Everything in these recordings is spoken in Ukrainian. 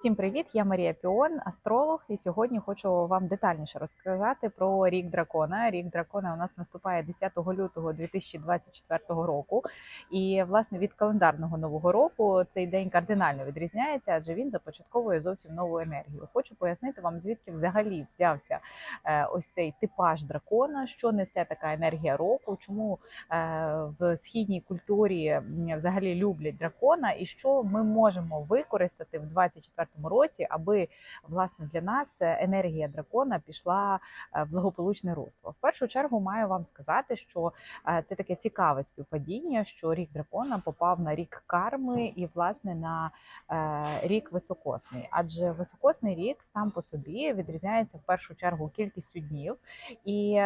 Всім привіт! Я Марія Піон, астролог, і сьогодні хочу вам детальніше розказати про рік дракона. Рік дракона у нас наступає 10 лютого 2024 року. І власне від календарного нового року цей день кардинально відрізняється, адже він започатковує зовсім нову енергію. Хочу пояснити вам, звідки взагалі взявся е, ось цей типаж дракона, що несе така енергія року, чому е, в східній культурі взагалі люблять дракона, і що ми можемо використати в 24 році, аби власне для нас енергія дракона пішла е, в благополучне русло. В першу чергу маю вам сказати, що е, це таке цікаве співпадіння, що рік дракона попав на рік карми і власне на е, рік високосний. Адже високосний рік сам по собі відрізняється в першу чергу кількістю днів і.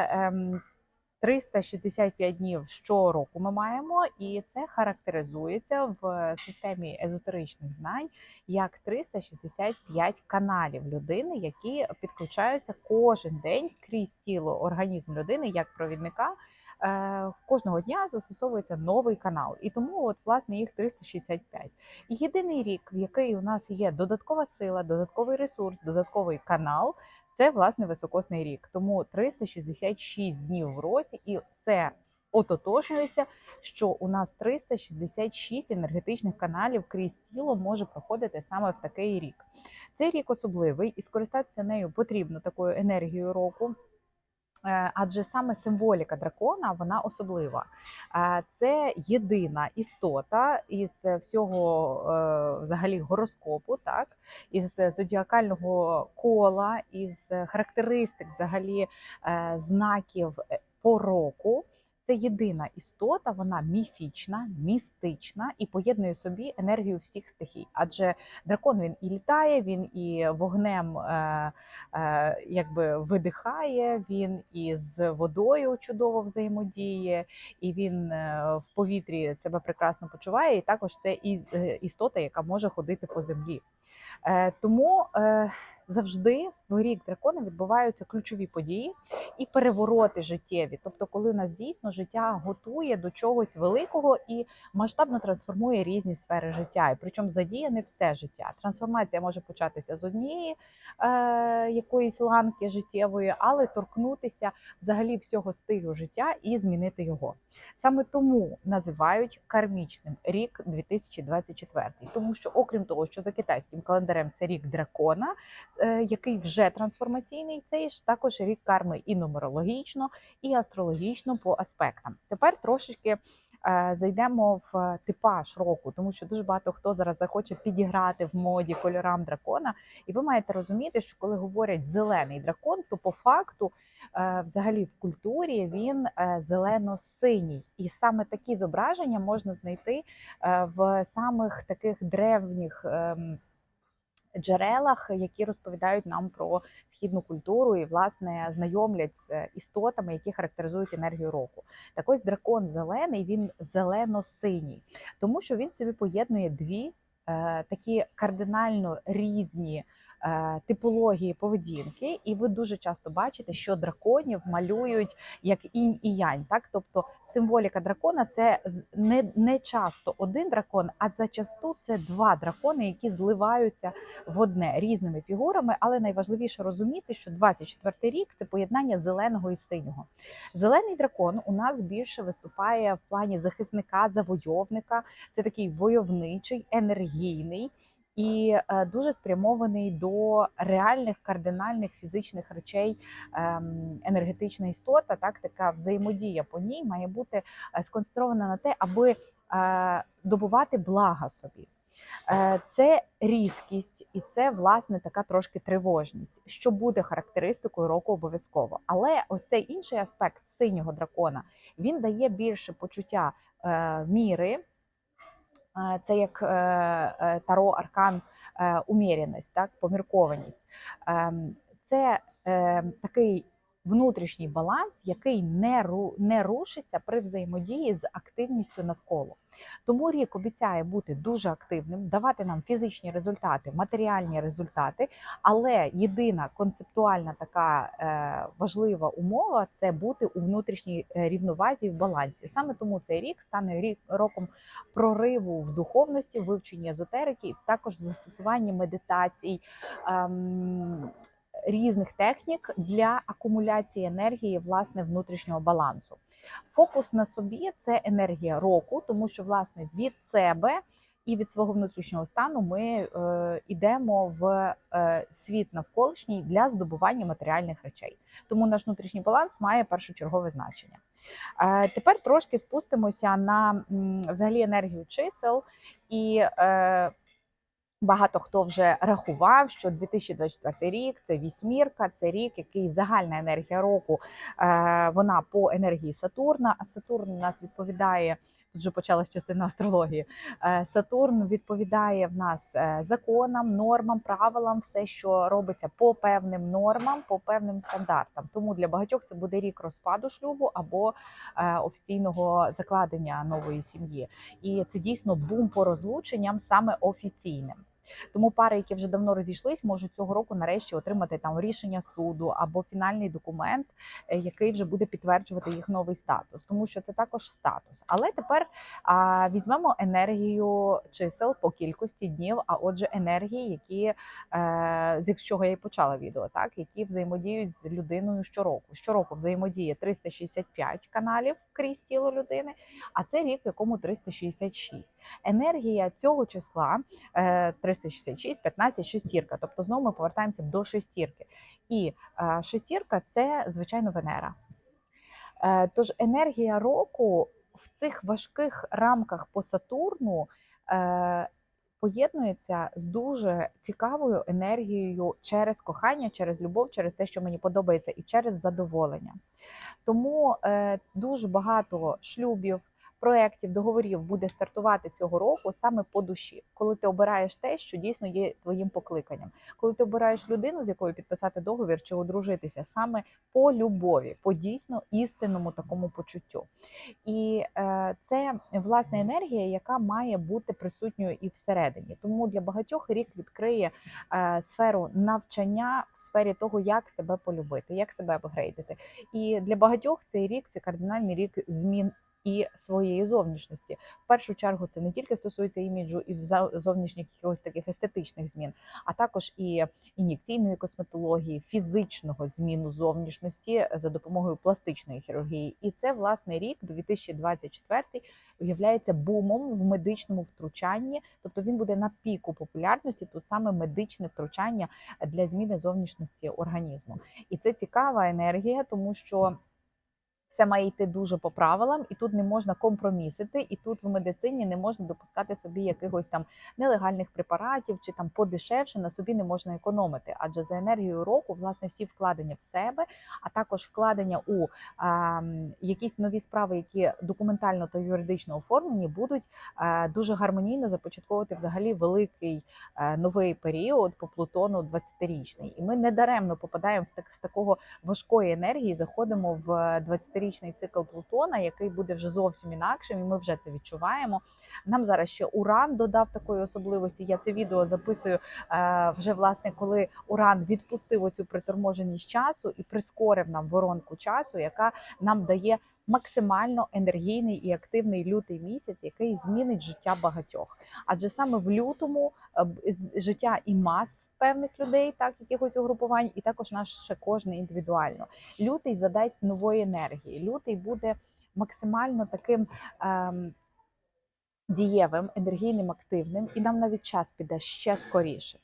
Ем, 365 днів щороку ми маємо, і це характеризується в системі езотеричних знань як 365 каналів людини, які підключаються кожен день крізь тіло організм людини як провідника. Е, Кожного дня застосовується новий канал, і тому от власне їх 365. І єдиний рік, в який у нас є додаткова сила, додатковий ресурс, додатковий канал, це власне високосний рік. Тому 366 днів в році, і це ототожнюється, що у нас 366 енергетичних каналів крізь тіло може проходити саме в такий рік. Цей рік особливий, і скористатися нею потрібно такою енергією року. Е, Адже саме символіка дракона вона особлива. Е, Це єдина істота із всього е, взагалі гороскопу, так із зодіакального кола, із характеристик взагалі знаків пороку. по року. Це єдина істота, вона міфічна, містична і поєднує собі енергію всіх стихій. Адже дракон він і літає, він і вогнем е, е, якби видихає, він і з водою чудово взаємодіє, і він е, в повітрі себе прекрасно почуває. І також це е, істота, яка може ходити по землі. Е, Тому е, завжди в рік дракона відбуваються ключові події і перевороти життєві. Тобто, коли нас дійсно життя готує до чогось великого і масштабно трансформує різні сфери життя, і причому задіяне все життя. Трансформація може початися з однієї е, якоїсь ланки життєвої, але торкнутися взагалі всього стилю життя і змінити його. Саме тому називають кармічним рік 2024, тому що, окрім того, що за китайським календарем це рік дракона, е, який вже трансформаційний, це ж також рік карми і нумерологічно, і астрологічно по аспектам. Тепер трошечки. е, Зайдемо в типаж року, тому що дуже багато хто зараз захоче підіграти в моді кольорам дракона, і ви маєте розуміти, що коли говорять зелений дракон, то по факту е, взагалі в культурі він е, зелено-синій, і саме такі зображення можна знайти в самих таких древніх. Джерелах, які розповідають нам про східну культуру і власне знайомлять з істотами, які характеризують енергію року. Так ось дракон зелений, він зелено-синій, тому що він собі поєднує дві е, такі кардинально різні типології поведінки, і ви дуже часто бачите, що драконів малюють як інь і янь. Так, тобто символіка дракона це не, не часто один дракон, а зачасту це два дракони, які зливаються в одне різними фігурами. Але найважливіше розуміти, що 24 рік це поєднання зеленого і синього. Зелений дракон у нас більше виступає в плані захисника, завойовника. Це такий войовничий, енергійний. І е, дуже спрямований до реальних кардинальних фізичних речей ем, енергетична істота, так така взаємодія по ній має бути е, сконцентрована на те, аби е, добувати блага собі. Це різкість і це власне така трошки тривожність, що буде характеристикою року обов'язково. Але ось цей інший аспект синього дракона він дає більше почуття міри. Це як е, е, таро аркан е, так, поміркованість. Ем, Це е, такий внутрішній баланс, який не ру- не рушиться при взаємодії з активністю навколо. Тому рік обіцяє бути дуже активним, давати нам фізичні результати, матеріальні результати. Але єдина концептуальна така е, важлива умова це бути у внутрішній е, рівновазі в балансі. Саме тому цей рік стане рік роком прориву в духовності, вивченні езотерики, також в застосуванні медитацій. Різних технік для акумуляції енергії власне внутрішнього балансу. Фокус на собі це енергія року, тому що власне від себе і від свого внутрішнього стану ми е, йдемо в е, світ навколишній для здобування матеріальних речей. Тому наш внутрішній баланс має першочергове значення. Е, тепер трошки спустимося на взагалі енергію чисел і. Багато хто вже рахував, що 2024 рік це вісьмірка, це рік, який загальна енергія року. е, Вона по енергії Сатурна. А Сатурн у нас відповідає. Тут вже почалась частина астрології. Е, Сатурн відповідає в нас е, законам, нормам, правилам, все, що робиться по певним нормам, по певним стандартам. Тому для багатьох це буде рік розпаду шлюбу або е, офіційного закладення нової сім'ї. І це дійсно бум по розлученням саме офіційним. Тому пари, які вже давно розійшлись, можуть цього року нарешті отримати там рішення суду або фінальний документ, е, який вже буде підтверджувати їх новий статус, тому що це також статус. Але тепер а, візьмемо енергію чисел по кількості днів, а отже, енергії, які е, з чого я і почала відео, так які взаємодіють з людиною щороку. Щороку взаємодіє 365 каналів крізь тіло людини, а це рік, в якому 366. Енергія цього числа е, 366, 15, шестірка. Тобто знову ми повертаємося до шестірки. І е, шестірка це звичайно Венера. Е, Тож енергія року в цих важких рамках по Сатурну е, поєднується з дуже цікавою енергією через кохання, через любов, через те, що мені подобається, і через задоволення. Тому дуже багато шлюбів, проєктів, договорів буде стартувати цього року саме по душі, коли ти обираєш те, що дійсно є твоїм покликанням, коли ти обираєш людину, з якою підписати договір чи одружитися, саме по любові, по дійсно істинному такому почуттю. І е, це власне енергія, яка має бути присутньою і всередині. Тому для багатьох рік відкриє е, сферу навчання в сфері того, як себе полюбити, як себе апгрейдити. І для багатьох цей рік це кардинальний рік змін. І своєї зовнішності в першу чергу це не тільки стосується іміджу і зовнішніх якихось таких естетичних змін, а також і ін'єкційної косметології, фізичного зміну зовнішності за допомогою пластичної хірургії. І це власне рік 2024 виявляється бумом в медичному втручанні, тобто він буде на піку популярності. Тут саме медичне втручання для зміни зовнішності організму. І це цікава енергія, тому що. Все має йти дуже по правилам, і тут не можна компромісити, і тут в медицині не можна допускати собі якихось там нелегальних препаратів чи там подешевше на собі не можна економити. Адже за енергією року власне всі вкладення в себе, а також вкладення у а, якісь нові справи, які документально та юридично оформлені, будуть а, дуже гармонійно започатковувати взагалі великий а, новий період по Плутону 20-річний. І ми не даремно попадаємо в так з такого важкої енергії, заходимо в 20-річний цикл Плутона, який буде вже зовсім інакшим, і ми вже це відчуваємо. Нам зараз ще Уран додав такої особливості. Я це відео записую е, вже власне, коли Уран відпустив оцю приторможеність часу і прискорив нам воронку часу, яка нам дає максимально енергійний і активний лютий місяць, який змінить життя багатьох. Адже саме в лютому е, життя і мас певних людей, так якихось угрупувань, і також наш ще кожний індивідуально. Лютий задасть нової енергії. Лютий буде максимально таким. Ем, Дієвим, енергійним, активним, і нам навіть час піде ще скоріше.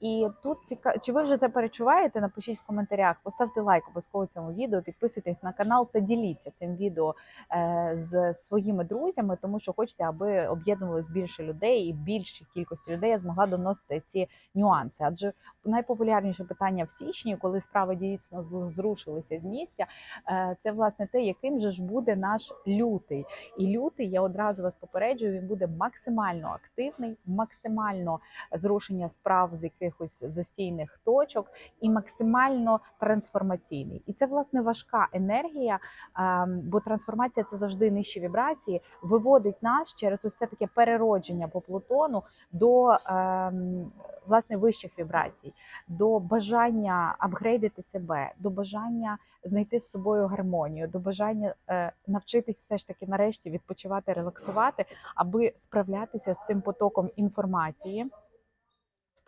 І тут ціка... чи ви вже це перечуваєте? Напишіть в коментарях, поставте лайк обов'язково цьому відео, підписуйтесь на канал та діліться цим відео е, з своїми друзями, тому що хочеться, аби об'єднувалось більше людей і більшій кількості людей змогла доносити ці нюанси. Адже найпопулярніше питання в січні, коли справи дійсно зрушилися з місця, е, це власне те, яким же ж буде наш лютий. І лютий, я одразу вас попереджую, він буде максимально активний, максимально зрушення справ з якихось застійних точок і максимально трансформаційний. І це власне важка енергія, ем, бо трансформація це завжди нижчі вібрації, виводить нас через ось це таке переродження по Плутону до ем, власне вищих вібрацій, до бажання апгрейдити себе, до бажання знайти з собою гармонію, до бажання е, навчитись все ж таки нарешті відпочивати, релаксувати, аби справлятися з цим потоком інформації.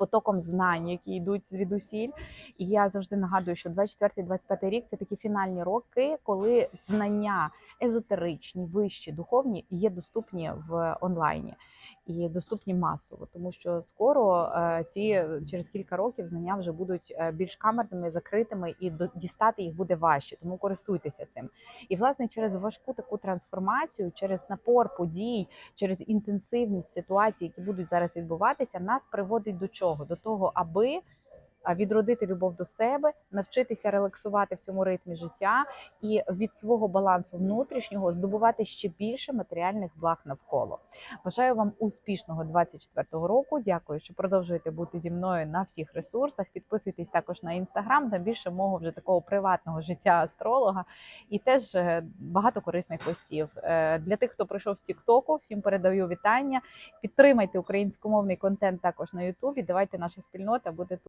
Потоком знань, які йдуть звідусіль, і я завжди нагадую, що 24-25 рік це такі фінальні роки, коли знання езотеричні, вищі, духовні є доступні в онлайні і доступні масово, тому що скоро е, ці через кілька років знання вже будуть е, більш камерними, закритими, і дістати їх буде важче. Тому користуйтеся цим. І власне через важку таку трансформацію, через напор подій, через інтенсивність ситуацій, які будуть зараз відбуватися, нас приводить до чого? До того, аби відродити любов до себе, навчитися релаксувати в цьому ритмі життя і від свого балансу внутрішнього здобувати ще більше матеріальних благ навколо. Бажаю вам успішного 24-го року. Дякую, що продовжуєте бути зі мною на всіх ресурсах. Підписуйтесь також на інстаграм, там більше мого вже такого приватного життя астролога, і теж е, багато корисних постів. Е, Для тих, хто прийшов з Тіктоку, всім передаю вітання. Підтримайте українськомовний контент також на Ютубі. Давайте наша спільнота буде тут.